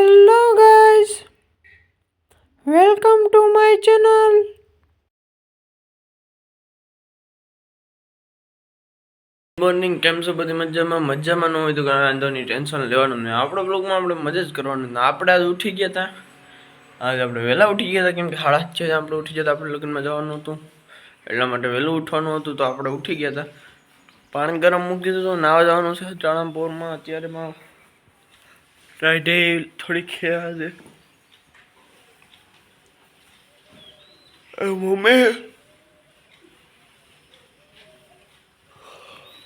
Hello guys welcome to my channel morning કેમ છો? બધી મજામાં? મજામાં ન હોય તો કાંઈ વાંધો નહીં. ટેન્શન લેવાનું નહીં. આપણો બ્લોગમાં આપણે મજા જ કરવાનું આપણે આજ ઉઠી ગયા હતા આજે આપણે વહેલા ઉઠી ગયા હતા કેમ કે સાડા છે આપણે ઉઠી ગયા હતા આપણે લગ્નમાં જવાનું હતું. એટલા માટે વહેલું ઉઠવાનું હતું તો આપણે ઉઠી ગયા હતા પાણી ગરમ મૂકી દીધું નાવા જવાનું છે ચાણાપોરમાં. અત્યારે માં ફ્રાઈડે થોડી ખેયા છે મમ્મી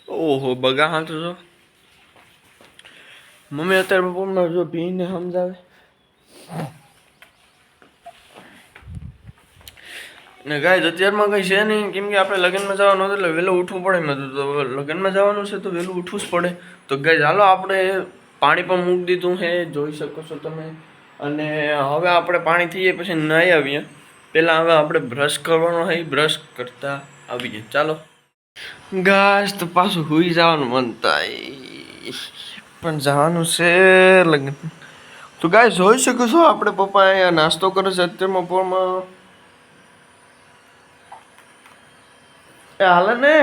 ઓહો બગા હા તો મમ્મી અત્યારે બપોરમાં જો પીને સમજાવે ને ગાય અત્યારમાં કંઈ છે નહીં કેમ કે આપણે લગ્નમાં જવાનું હતું એટલે વહેલું ઉઠવું પડે મેં તો લગ્નમાં જવાનું છે તો વહેલું ઉઠવું જ પડે તો ગાય ચાલો આપણે પાણી પણ મૂકી દીધું છે, જોઈ શકો છો તમે. અને હવે આપણે પાણી થઈ જાય પછી નહીં આવીએ. પહેલાં હવે આપણે બ્રશ કરવાનો હોય બ્રશ કરતા આવીએ. ચાલો. ઘાસ તો પાછું હુઈ જવાનું મન થાય. પણ જવાનું છે લગ્ન. તો ગાય જોઈ શકો છો આપણે પપ્પા અહીંયા નાસ્તો કરે છે અત્યારમાં પોરમાં. એ હાલે ને?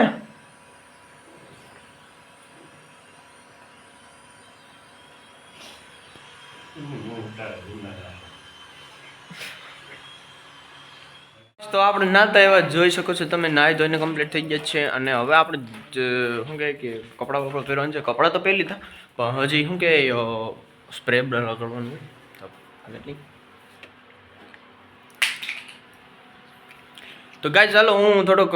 તો આપણે નાતા એવા જોઈ શકો છો. તમે નાહી ધોઈને કમ્પ્લીટ થઈ ગયા છે અને હવે આપણે શું કહે કે કપડાં બપડા પહેરવાનું છે. કપડાં તો પહેરી લીધા, પણ હજી શું કહે સ્પ્રે બ્રર કરવાનું તો ગાય ચાલો હું થોડોક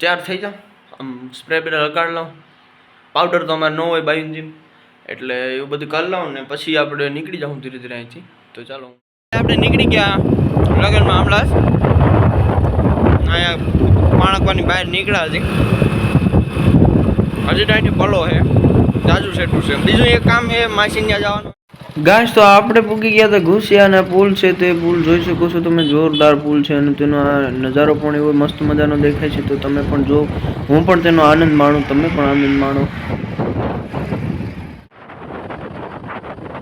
તૈયાર થઈ જાઉં. આમ સ્પ્રે બ્રે લગાડી લઉં. પાવડર તો અમારે ન હોય બાયું જીમ. એટલે એવું બધું કરી લઉં ને પછી આપણે નીકળી જાઉં ધીરે ધીરે અહીંથી. તો ચાલો. આપણે નીકળી ગયા લગ્નમાં હમણાં જ અહીંયા પાણકવાની બહાર નીકળ્યા હજી હજી તો પલો છે. જાજુ સેટું છે. બીજું એક કામ છે માસી ત્યાં જવાનું. ગાય તો આપણે પૂગી ગયા હતા અને પુલ છે તે પુલ જોઈ શકો છો તમે. જોરદાર પુલ છે અને તેનો આ નજારો પણ એવો મસ્ત મજાનો દેખાય છે. તો તમે પણ જો હું પણ તેનો આનંદ માણું તમે પણ આનંદ માણો.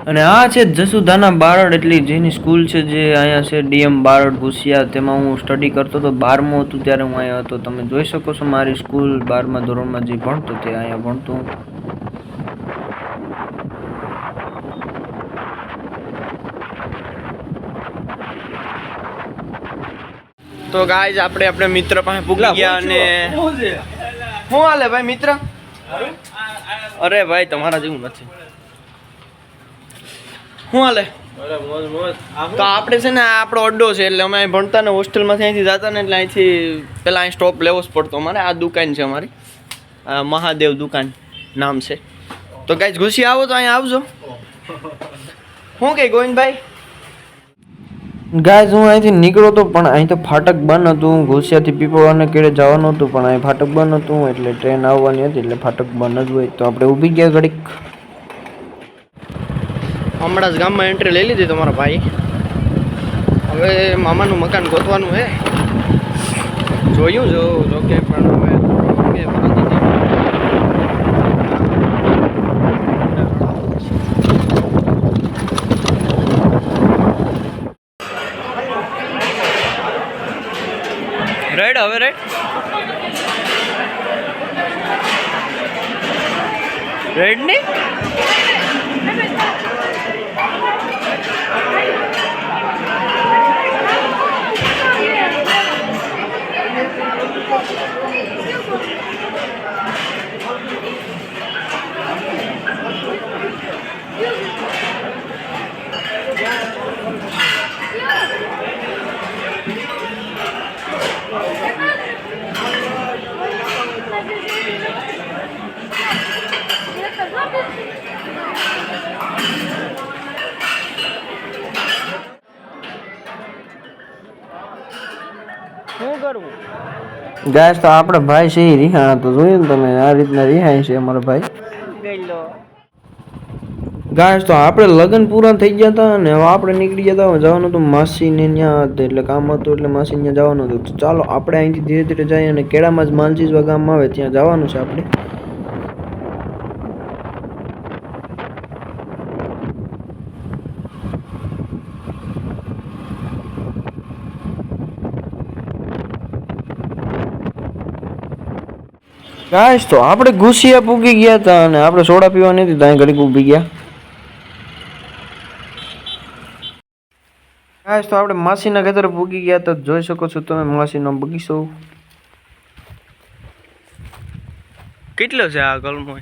અને આ છે જસુદાના બારડ એટલી જેની સ્કૂલ છે જે અહીંયા છે ડીએમ બારડ ભૂસિયા તેમાં હું સ્ટડી કરતો હતો. બારમું હતું ત્યારે હું અહીંયા હતો. તમે જોઈ શકો છો મારી સ્કૂલ બારમા ધોરણમાં જે ભણતો તે અહીંયા ભણતો તો ગાઈઝ આપણે આપણે મિત્ર પાસે પૂગી ગયા અને શું હાલે ભાઈ મિત્ર? અરે ભાઈ તમારા જેવું નથી. શું હાલે? તો આપણે છે ને આપણો અડ્ડો છે એટલે અમે અહીં ભણતા ને હોસ્ટેલમાંથી અહીંથી જતા ને એટલે અહીંથી પહેલાં અહીં સ્ટોપ લેવો જ પડતો અમારે. આ દુકાન છે અમારી. આ મહાદેવ દુકાન નામ છે. તો કાંઈ ઘૂસી આવો તો અહીં આવજો. શું કહે ગોવિંદભાઈ? ગાય હું અહીંથી નીકળ્યો તો પણ અહીં તો ફાટક બંધ હતું. ઘોસિયાથી પીપળવાને કેળે જવાનું હતું પણ અહીં ફાટક બંધ હતું એટલે ટ્રેન આવવાની હતી એટલે ફાટક બંધ જ હોય. તો આપણે ઊભી ગયા ઘડીક. હમણાં જ ગામમાં એન્ટ્રી લઈ લીધી તમારા ભાઈ. હવે મામાનું મકાન ગોતવાનું હે. જોયું જો જોકે પણ હવે કે હવે રેડ રેડની? શું કરવું? ગાય તો આપણે ભાઈ છે રિહાણા. તો જોયું ને તમે આ રીતના રિહાય છે અમારો ભાઈ. ગાય તો આપણે લગ્ન પૂરા થઈ ગયા હતા ને હવે આપણે નીકળી ગયા હતા. જવાનું હતું માસીને ત્યાં હતું એટલે કામ હતું એટલે માસી ત્યાં જવાનું હતું. તો ચાલો આપણે અહીંથી ધીરે ધીરે જઈએ અને કેળામાં જ માલચીજવા ગામ આવે ત્યાં જવાનું છે આપણે. ગાઈસ, તો આપણે ગુસિયા પૂગી ગયા હતા અને આપણે સોડા પીવા નથી ત્યાં ઘડીક ઊભી ગયા. ગાઈસ, તો આપણે માસીના ખેતરે પૂગી ગયા તો. જોઈ શકો છો તમે, માસીનો બગીચો. કેટલો છે આ કલમો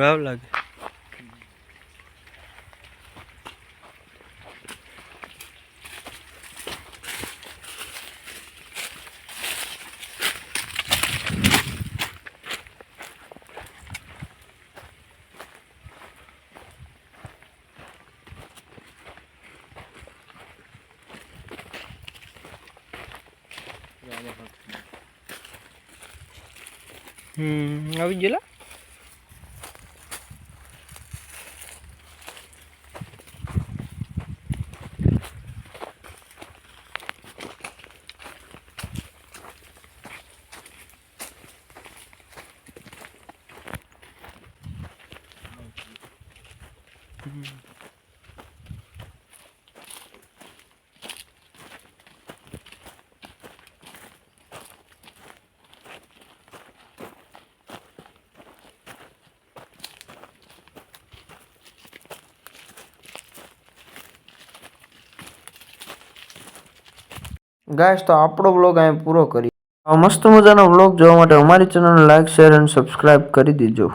વાવ લાગે. હમ આવી ગયેલા? ગાઈસ તો આપણો બ્લોગ અહીં પૂરો કરી આ મસ્ત મજાનો બ્લોગ જોવા માટે અમારી ચેનલને લાઈક શેર અને સબસ્ક્રાઇબ કરી દેજો.